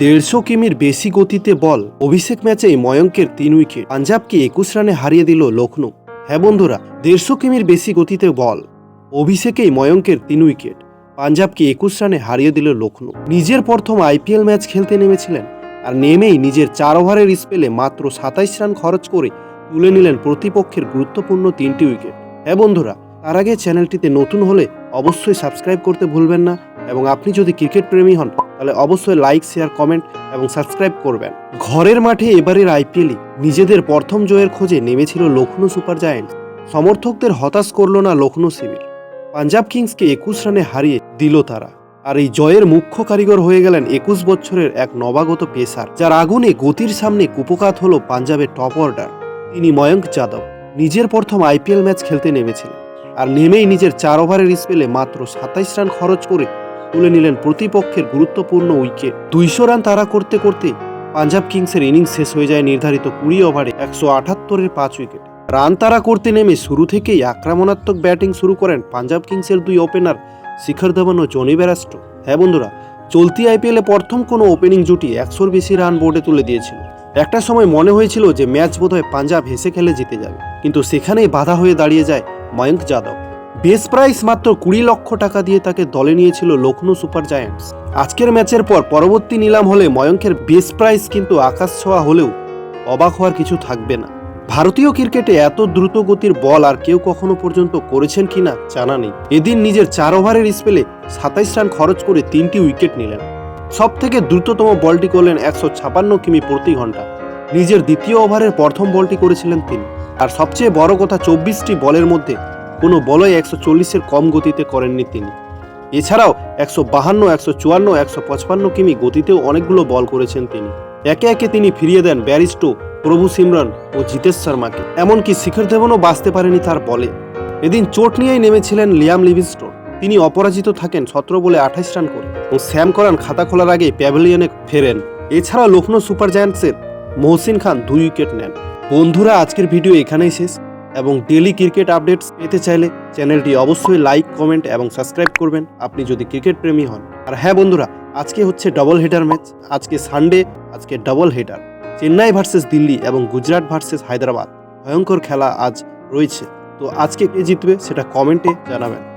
দেড়শো কিমির বেশি গতিতে বল অভিষেক ম্যাচেই ময়ঙ্কের তিন উইকেট। পাঞ্জাবকে একুশ রানে হারিয়ে দিল লখনৌ হ্যাঁ বন্ধুরা, দেড়শো কিমির বেশি গতিতে বল অভিষেকেই ময়ঙ্কের তিন উইকেট। পাঞ্জাবকে একুশ রানে হারিয়ে দিল লখনৌ নিজের প্রথম আইপিএল ম্যাচ খেলতে নেমেছিলেন আর নেমেই নিজের চার ওভারের স্পেলে মাত্র সাতাইশ রান খরচ করে তুলে নিলেন প্রতিপক্ষের গুরুত্বপূর্ণ তিনটি উইকেট। হ্যাঁ বন্ধুরা, তার আগে চ্যানেলটিতে নতুন হলে অবশ্যই সাবস্ক্রাইব করতে ভুলবেন না এবং আপনি যদি ক্রিকেট প্রেমী হন তাহলে অবশ্যই লাইক শেয়ার কমেন্ট এবং সাবস্ক্রাইব করবেন। ঘরের মাঠে এবারের আইপিএলে নিজেদের প্রথম জয়ের খোঁজে নেমেছিল লখনৌ সুপার জায়ান্টস। সমর্থকদের হতাশ করল না লখনৌ সিভিল পাঞ্জাব কিংসকে একুশ রানে হারিয়ে দিল তারা। আর এই জয়ের মুখ্য কারিগর হয়ে গেলেন একুশ বছরের এক নবাগত পেসার, যার আগুনে গতির সামনে কুপকাত হল পাঞ্জাবের টপ অর্ডার তিনি ময়ঙ্ক যাদব। নিজের প্রথম আইপিএল ম্যাচ খেলতে নেমেছিলেন। আর নেমেই নিজের চার ওভারের স্পেলে মাত্র সাতাইশ রান খরচ করে তুলে নিলেন প্রতিপক্ষের গুরুত্বপূর্ণ উইকেট। দুইশো রান তারা করতে করতে পাঞ্জাব কিংসের ইনিংস শেষ হয়ে যায় নির্ধারিত কুড়ি ওভারে একশো আটাত্তরের পাঁচ উইকেট। রান তারা করতে নেমে শুরু থেকেই আক্রমণাত্মক ব্যাটিং শুরু করেন পাঞ্জাব কিংসের দুই ওপেনার শিখর ধাওয়ান ও জনি ব্যারাস্টো হ্যাঁ বন্ধুরা, চলতি আইপিএলে প্রথম কোনো ওপেনিং জুটি একশোর বেশি রান বোর্ডে তুলে দিয়েছিল। একটা সময় মনে হয়েছিল যে ম্যাচ বোধহয় পাঞ্জাব হেসে খেলে জিতে যাবে। কিন্তু সেখানেই বাধা হয়ে দাঁড়িয়ে যায় ময়ঙ্ক যাদব। বেস প্রাইস মাত্র কুড়ি লক্ষ টাকা দিয়ে তাকে দলে নিয়েছিল লখনৌ সুপার জায়ান্টস। আজকের ম্যাচের পর পরবর্তী নিলাম হলে ময়ঙ্কের বেস প্রাইস কিন্তু আকাশ ছোঁয়া হলেও অবাক হওয়ার কিছু থাকবে না। ভারতীয় ক্রিকেটে এত দ্রুত গতির বল আর কেউ কখনো পর্যন্ত করেছেন কিনা জানা নেই। এদিন নিজের চার ওভারের স্পেলে সাতাইশ রান খরচ করে তিনটি উইকেট নিলেন। সব থেকে দ্রুততম বলটি করলেন একশো ছাপান্ন কিমি প্রতি ঘণ্টা। নিজের দ্বিতীয় ওভারের প্রথম বলটি করেছিলেন তিনি। আর সবচেয়ে বড় কথা চব্বিশটি বলের মধ্যে কোনো বলই একশো চল্লিশের কম গতিতে করেননি তিনি। এছাড়াও একশো বাহান্ন, একশো চুয়ান্ন, একশো পঁচপান্ন কিমি গতিতেও অনেকগুলো বল করেছেন তিনি। একে একে তিনি ফিরিয়ে দেন ব্যারিস্টো, প্রভু সিমরন ও জিতেশ শর্মাকে। এমনকি শিখর ধবনও বাঁচতে পারেনি তার বলে। এদিন চোট নিয়েই নেমেছিলেন লিয়াম লিভিস্টোন। তিনি অপরাজিত থাকেন সতেরো বলে আঠাইশ রান করে এবং স্যাম করান খাতা খোলার আগে প্যাভিলিয়নে ফেরেন। এছাড়া লখনৌ সুপার জায়ান্টসের মহসিন খান দুই উইকেট নেন। বন্ধুরা, আজকের ভিডিও এখানেই শেষ। এবং ডেলি ক্রিকেট আপডেটস পেতে চাইলে চ্যানেলটি অবশ্যই লাইক কমেন্ট এবং সাবস্ক্রাইব করবেন। আপনি যদি ক্রিকেট প্রেমী হন। আর হ্যাঁ বন্ধুরা, আজকে হচ্ছে ডবল হেডার ম্যাচ আজকে সানডে আজকে double header Chennai versus Delhi এবং গুজরাট ভার্সেস হায়দ্রাবাদ। ভয়ঙ্কর খেলা আজ রয়েছে। তো আজকে কে জিতবে সেটা কমেন্টে জানাবেন।